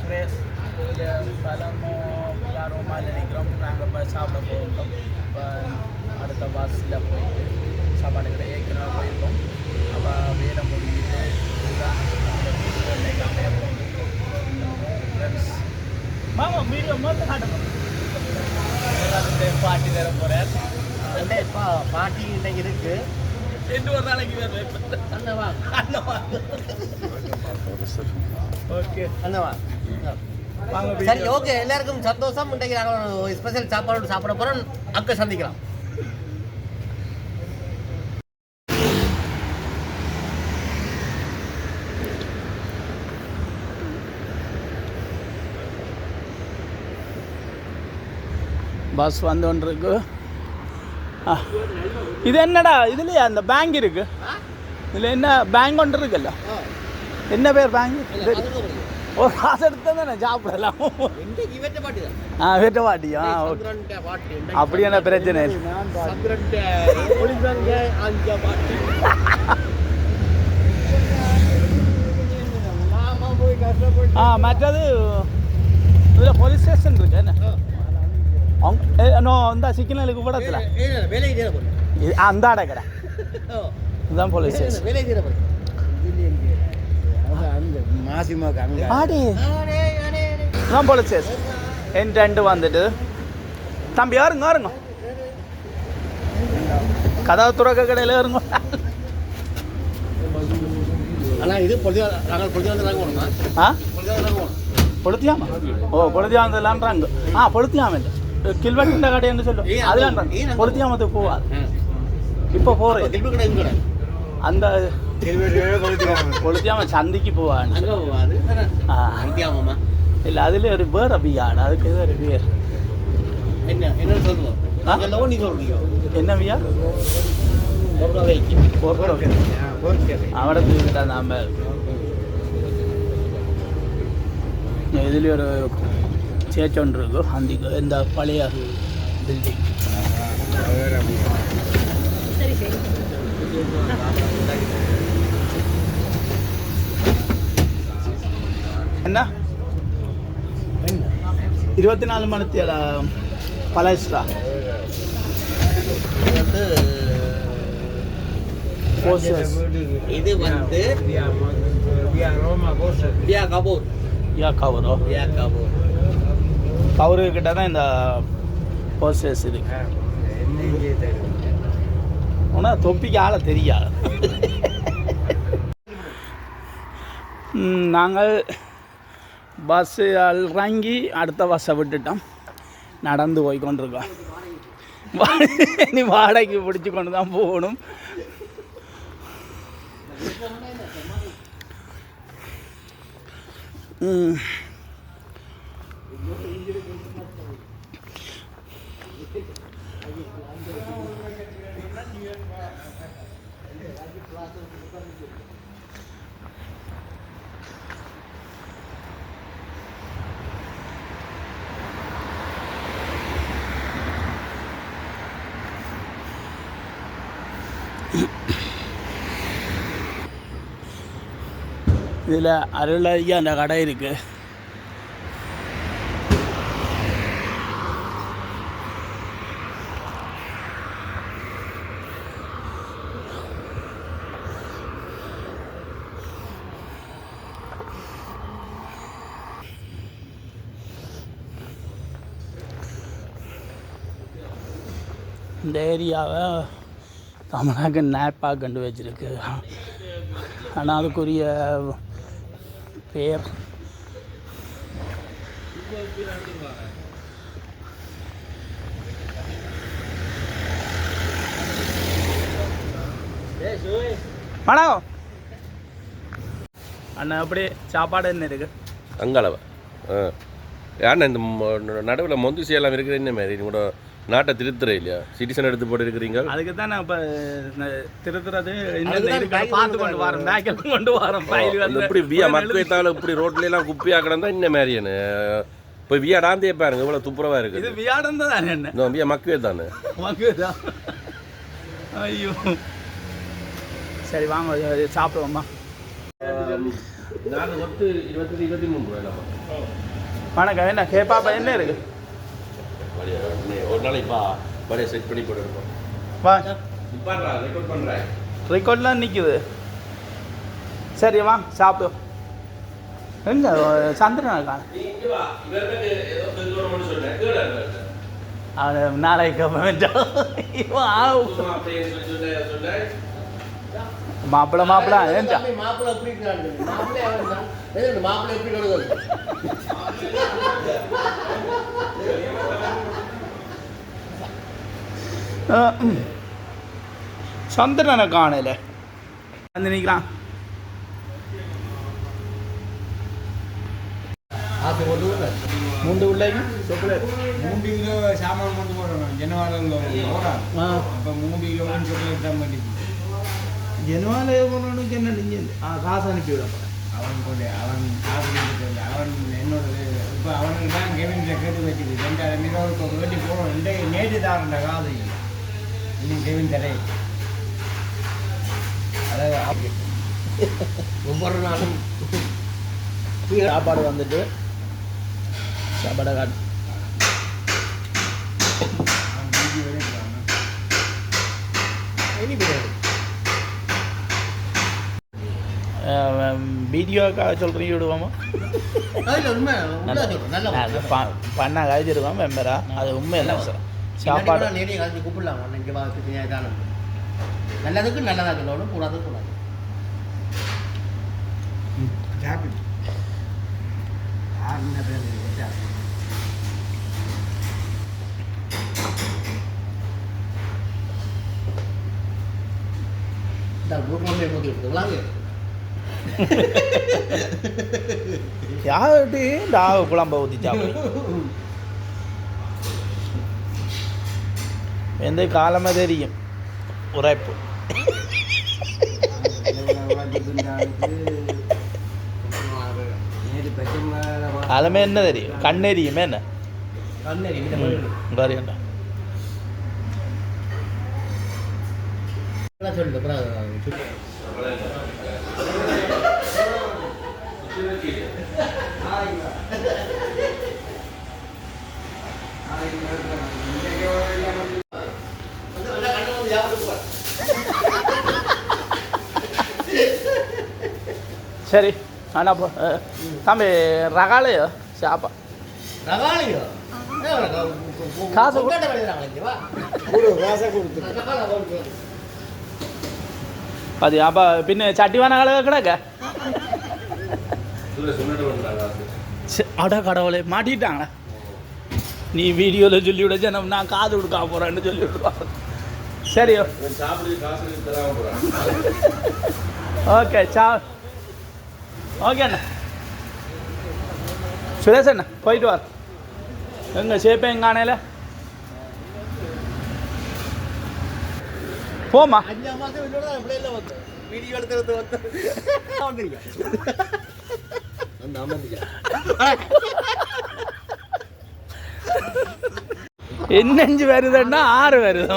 சுரேஷ் இதில் பலமும் எல்லாரும் நினைக்கிறோம் நாங்கள் இப்போ சாப்பிட போகிறோம் இப்போ அடுத்த பஸ்ஸில் போயிட்டு சாப்பாடு கடை ஏற்கனவே போயிருக்கோம் அப்போ வேலை முடிஞ்சுட்டு இதுதான் ஃப்ரெண்ட்ஸ் மாமா வீடியோ மொத்தம் பாட்டி தர போகிறேன் அண்ணே இப்போ பாட்டி இன்னைக்கு இருக்கு ரெண்டு ஒரு நாளைக்கு வேறு அண்ணவா அண்ணவா சரி ஓகே எல்லாருக்கும் சந்தோஷம். இன்றைக்கு நாங்கள் ஸ்பெஷல் சாப்பாடு சாப்பிட போகிறோம் அங்கே சந்திக்கலாம். பஸ் வந்து ஒன்று இருக்கு. இது என்னடா? இதுலையா அந்த பேங்க் இருக்கு. இதில் என்ன பேங்க் ஒன்று இருக்குல்ல? என்ன பேர் பேங்க் ஒரு காசு எடுத்து தானே சாப்பிடலாம். ஆ வீட்டை வாட்டியா ஓகே. சந்திரன்ட்ட பாட்டி அப்படி என்ன பிரச்சனை? ஆ மற்றது இதில் போலீஸ் ஸ்டேஷன் இருக்கு என்ன? இந்த சிக்னலுக்கு படத்தில் அந்த கடை. இதுதான் போலீஸ் ஸ்டேஷன் ஆடி. போலீஸ் ஸ்டேஷன் என் ரெண்டு வந்துட்டு. தம்பி யாருங்க யாருங்க? கதவு துறக்க கடையில் இருங்க ஆனா இது பொழுத்தியாமா? ஓ பொழுத்தியாமதுலான்றாங்க ஆ பொழுத்தியாம இல்லை கில்வெட்டிൻ്റെ கடைன்னு சொல்லும் ஏன் அது- அதுலான்றாங்க. பொழுத்தியாமத்துக்கு போவாது இப்போ போகிறேன் கடை கடை? அந்த കൊളുത്തിയാമ ചന്തയ്ക്ക് പോവാണ് ഇല്ല അതിൽ ഒരു വേറെ ബിയാണ് അതൊക്കെ ഒരു ബിയർ എന്നാ ബിയാ അവിടെ തീർന്നിട്ടാ നാമ്പ ഇതിൽ ഒരു ചേച്ചോണ്ടിരിക്കും അന്തിക്ക് എന്താ പഴയ ബിൽഡിംഗ് ശരി ശരി என்ன? இருபத்தி நாலு மணித்தியால பழசுரா வந்து இது வந்து பியா கபூர். யா கவரோ பியா கபூர். கவரு கிட்ட தான் இந்த போஸ்டர்ஸ் இருக்கு. ஆனால் தொப்பிக்கு ஆளை தெரியாது. நாங்கள் பஸ்ஸு இறங்கி அடுத்த பஸ்ஸை விட்டுட்டோம். நடந்து போய் கொண்டிருக்கோம். நீ வாடகைக்கு பிடிச்சி கொண்டு தான் போகணும். இதில் அருளறியா அந்த கடை இருக்குது இந்த ஏரியாவை தமிழக நேப்பாக கண்டு வச்சிருக்கு. ஆனால் அதுக்குரிய பேர். வணக்கம் அண்ணா அப்படியே சாப்பாடு என்ன இருக்கு? அங்காளவா ஆ. ஏன்னா இந்த நடுவில் மொந்து செய்யலாம் இருக்கிற என்ன மாதிரி? கூட நாட்டை திருத்துற இல்லையா? சிட்டிசன் எடுத்து போட்டு இருக்கிறீங்க அதுக்கு தான் நான் இப்போ திருத்துறது தான் இருக்கு பார்த்து கொண்டு வரேன் பேக்கில் கொண்டு வரேன் இப்படி வியா மக்கள் இப்படி ரோட்ல எல்லாம் குப்பியா கிடந்தா இந்த மாதிரியானு போய் வியா டாந்தே பாருங்க இவ்வளவு துப்புரவா இது இருக்குது வியாடம் தான் என்ன? வியா மக்கவே தானே. வாங்குதா ஐயோ. சரி வாங்க இது சாப்பிடுவோம்மா. நாலு கொத்து இருபத்தி இருபத்தி மூணு ரூபாய் வணக்கம் என்ன கேப்பாப்பா என்ன இருக்கு? ஒரு நாளைக்கு பா பழைய செட் பண்ணி போட்டுருக்கோம். வா. இப்போ ரெக்கார்ட் பண்ணுறேன் ரெக்கார்ட்லாம் நிற்குது சரி வா சாப்பிடு. எங்க சந்திரன் இருக்கான் அவன் நாளைக்கு மாப்பிள்ள மாப்பிள்ள மாப்பிள்ளை எப்படி மாப்பிள்ளை. சந்திரனை காணல. வந்து நிற்கிறான் மூண்டு கிலோ சாமான் கொண்டு போகிறோம் ஆ. அப்போ கிலோ சாக்லேட் தான் பண்ணிட்டு ஜனவாலே போனவனுக்கு என்ன நீங்கள் ஆ காசு அனுப்பி விட அவன் கொண்டு அவன் காசு கொடுத்து அவன் என்னோட இப்போ அவனுக்கு தான் கெவின் கேட்டு வச்சுது. ரெண்டாயிரம் மீதம் இப்போ வேண்டி போகிறோம் ரெண்டே நேற்று தான் காசு. இன்னும் கெவின் அதாவது ஒவ்வொரு நாளும் சாப்பாடு வந்துட்டு சாப்பாடை காட்டு வீடியோக்காக சொல்கிறீங்க விடுவோமா? பண்ணா கழிச்சிருக்கோம் மெம்பரா? அது உண்மை. என்ன சார் சாப்பாடு சாப்பாடு நேரே கலந்து கூப்பிடலாம் அண்ணன் இங்கே வா இதான நல்லதுக்கு நல்லதாக சொல்லணும் கூடாது கூடாது சாப்பிட்டு ஆறு பேர் வித்தியாசம் எந்த காலமாக தெரியும் உரைப்பு காலமே என்ன தெரியும் கண்ணெரியுமே என்ன கண்ணேரி இந்த மாதிரி வரையண்டா எல்லாம் சொல்லு அப்புறம் சொல்லு. சரி அண்ணா தம்பி ரகாலையோ சாப்பா ரகாலியோ காசு கொடுத்து அது அப்போ பின்ன சட்டிவான கலக கிடக்க? ச்சே, அட கடவுளே மாட்டிட்டாங்களா? நீ வீடியோவில் சொல்லி விட ஜனம் நான் காது கொடுக்க போகிறேன்னு சொல்லி விடுவாங்க சரி சாப்பிடு காசு தராம போகிறான் ஓகே சா ஓகே அண்ணா. சுரேஷ் அண்ணா போயிட்டு வார் எங்க சேப்பே எங்க ஆனையில போமா வீடியோ எடுத்து என்னஞ்சு வருதுன்னா ஆறு வருது.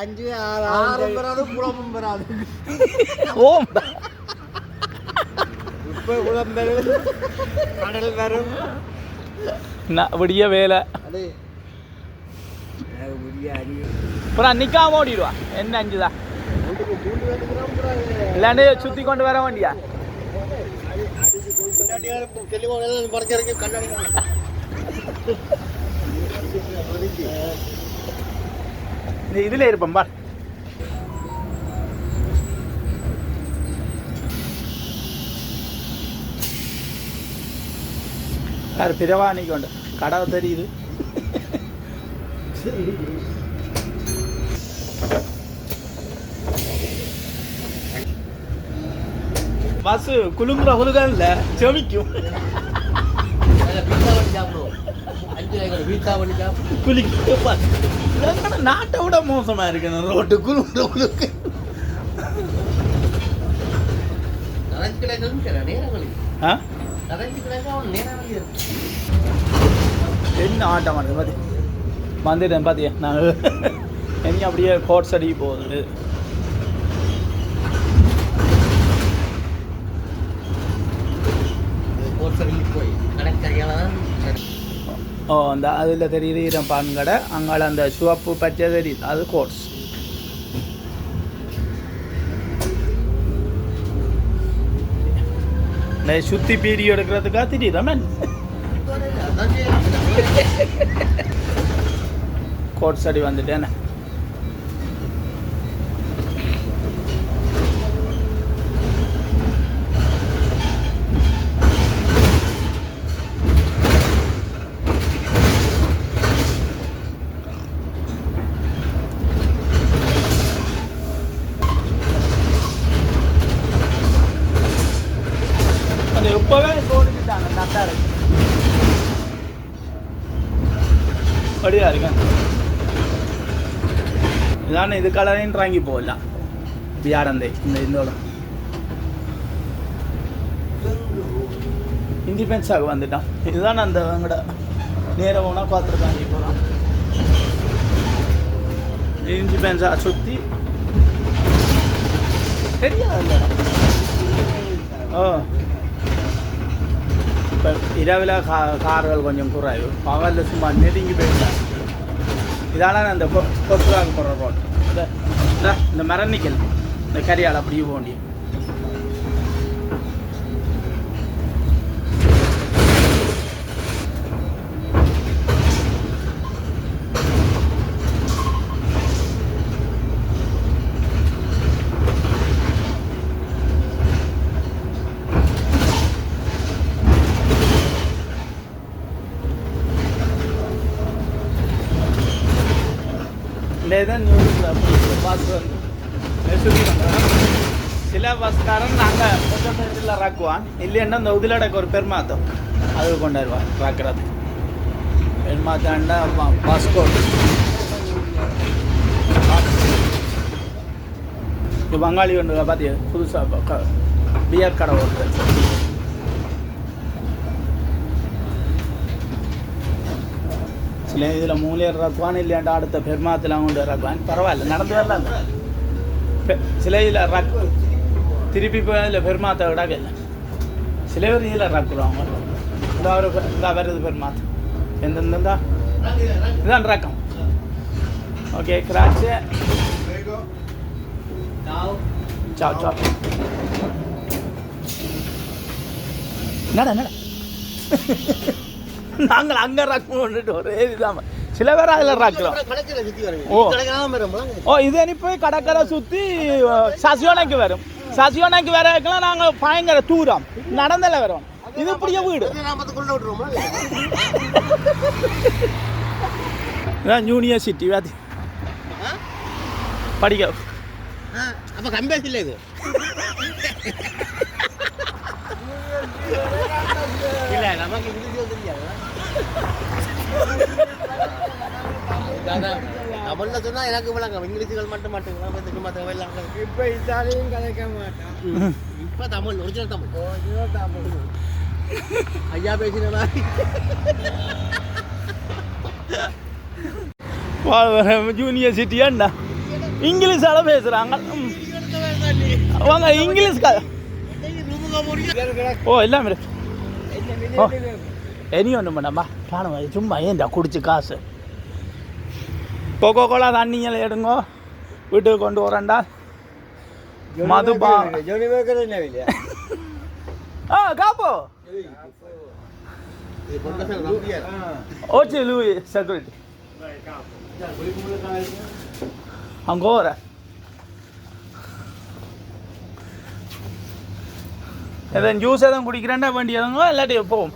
அஞ்சு ஆறு ஆறும் வராது குழம்பும் வராது. ஓம் உப்பு குழம்பு வரும் கடல் வரும். விடிய வேலை. அப்புறம் நிற்காம ஓடிடுவா. என்ன அஞ்சுதா? வீட்டுக்கு பூண்டு வேண்டுகிறோம் இல்லாண்டே சுற்றி கொண்டு வர வேண்டியா? இதில் இருப்பேன் பார் யார் பிறவா நிற்கொண்டு கடை தெரியுது பஸ் குலுங்குற குலுகல்ல செமிக்கும் பீட்சா பண்ணி சாப்பிடுவோம் அஞ்சு ரூபாய்க்கு பீட்சா பண்ணி சாப்பிடுவோம் குளிக்க நாட்டை விட மோசமா இருக்கு இந்த ரோட்டு குலுங்குற குலுக்கு கரைஞ்சி கிடக்கும் என்ன ஆட்டம் ஆடுது பாத்தி வந்துட்டேன் பாத்தியா நான். என்ன அப்படியே கோட்ஸ் அடிக்க போகுது. போய் ஓ அந்த அதில் தெரியுது ஈரப்பான் கடை. அங்கால அந்த சிவப்பு பச்சை தெரியுது? அது கோட்ஸ் இந்த சுத்தி பீடி எடுக்கிறதுக்காக தெரியுதா மேன் கோட்ஸ் அடி வந்துட்டேனே அது எப்போவே கோடிக்கிட்டாங்க நல்லா இருக்கு அப்படியா இருக்கேன் இதான இது கலரையும் வாங்கி போகலாம் பியாரந்தே இந்த இதோட இண்டிபென்ஸாக வந்துட்டான் இதுதான் அந்த அவங்களோட நேரம் போனால் பார்த்துருக்காங்க இப்போலாம் இண்டிபென்ஸாக சுற்றி தெரியாது ஓ இப்போ இரவில் கா கார்கள் கொஞ்சம் குறைவு பகலில் சும்மா நெருங்கி போயிட்டாங்க இதால அந்த கொத்துவாங்க போகிற ரோட் இந்த இந்த இந்த மரணிக்கல் இந்த கரியால் அப்படியே போக வேண்டியது. இதில் ராக்குவான் இல்லைன்னா இந்த உதிலடக்கு ஒரு பெருமாத்தம் அது கொண்டாடுவான் ராக்குறது பெருமாத்தாண்டா பாஸ்போர்ட் இப்போ பங்காளி ஒன்று பார்த்தியா புதுசாக பியர் கடை ஒருத்தர் சில இதில் மூலையர் ரக்குவான் இல்லையாண்டா அடுத்த பெருமாத்தில் கொண்டு ரக்குவான் பரவாயில்ல நடந்து வரலாம் சில இதில் ரக் திருப்பி போய் அதில் பெருமாத்தை விடாக்கல சில பேர் இதில் ரக்குறாங்க இந்த ஒரு இந்த வருது பெருமாத்து எந்தெந்தா இதான் ரக்கம் ஓகே கிராச்சு. சாவ் சாவ் என்னடா என்னடா? நாங்கள் அங்கே ரக்கம் கொண்டுட்டு ஒரே இதுதான். சில பேர் அதில் ரக்குறோம் ஓ. ஓ இது அனுப்பி கடற்கரை சுற்றி சசியோனைக்கு வரும். சசியோனைக்கு வரக்கலாம் நாங்கள் பயங்கர தூரம் நடந்தல வரோம். இது இப்படியே வீடு. இதான் யூனிவர்சிட்டி வாதி படிக்க. அப்ப கம்பேஸ் இல்லை இது. இல்ல நமக்கு தெரியாது. தமிழ்ல சொன்னா எனக்கு விளங்கும் இங்கிலீஷுகள் மட்டும் மட்டும் இதுக்கு மற்ற விளங்கும் இப்போ இத்தாலியும் கதைக்க மாட்டான். இப்ப தமிழ் ஒரிஜினல் தமிழ். ஐயா பேசினா யூனிவர்சிட்டி ஏண்டா இங்கிலீஷால பேசுகிறாங்க ம். அவங்க இங்கிலீஷ் ஓ எல்லாம் இருக்கு ஓ இனி ஒன்றும் பண்ணாமா. காணும் சும்மா ஏன்டா குடிச்சு காசு? கொக்கோ கோலா தண்ணிங்களை எடுங்கோ. வீட்டுக்கு கொண்டு வரேன்டா. மதுபா. ஆ காப்போ. ஓச்சி லூயி செக்யூரிட்டி அங்கே வர. எதுவும் ஜூஸ் எதுவும் குடிக்கிறேன்னா வேண்டி எதுங்கோ இல்லாட்டி போவோம்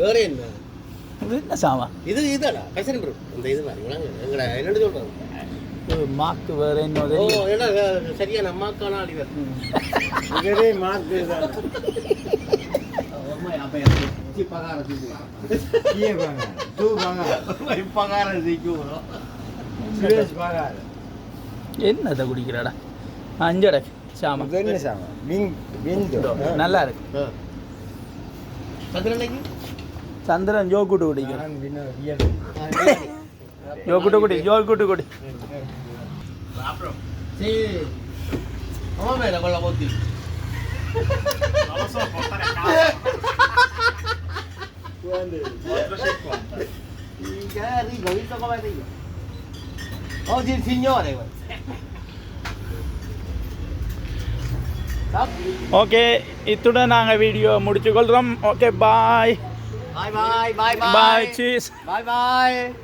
வேற என்ன? இது என்ன சாமா? இது இதுதாடா பைசன் ப்ரோ இந்த இது மாதிரி எங்கடா என்னன்னு சொல்றாங்க இது மாக்கு வேற என்ன ஓ என்ன சரியா நம்மாக்கான அடிவர் இவரே மாத்து அப்ப எனக்கு பகார சிக்கு கீழே பாங்க தூ பாங்க பகார சிக்கு சுரேஷ் பாங்க என்னத்தை குடிக்கிறாடா? அஞ்சடை சாமா. இது என்ன சாமா? பின் பிந்து நல்லா இருக்கு. சந்திரனைக்கு சந்திரன் குடிக்கிறேன் நான் பின்ன வியல் யோகுட்டு குடி குடி. visto come Rico? Oggi il signore. Okay இத்துடன் நாங்கள் video முடிச்சுக்கொள்கிறோம் okay bye Bye bye. Bye bye. Bye. Cheers. Bye bye.